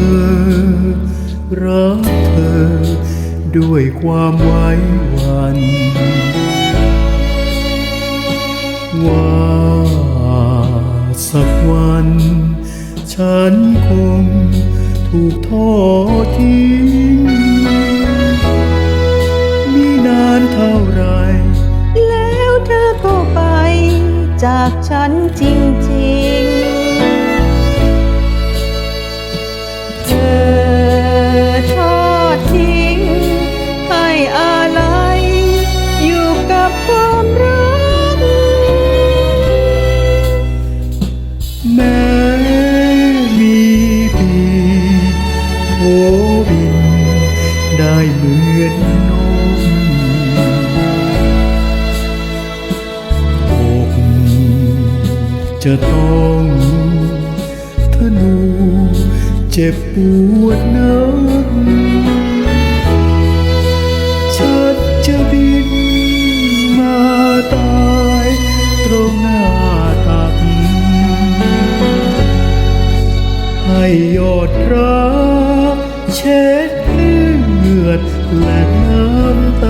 อ รักเธอ ด้วยความไว้วันว่าสักวัน ฉันคงถูกทอดทิ้งมีนานเท่าไร แล้วเธอก็ไป จากฉันจริงๆ เหมือนนกอกจะต้องทะนูเจ็บปวดนักฉันจะบินมาตายตรงหน้าตัก ให้ยอดรักเช็ดเลือ เงือดและน้ำตา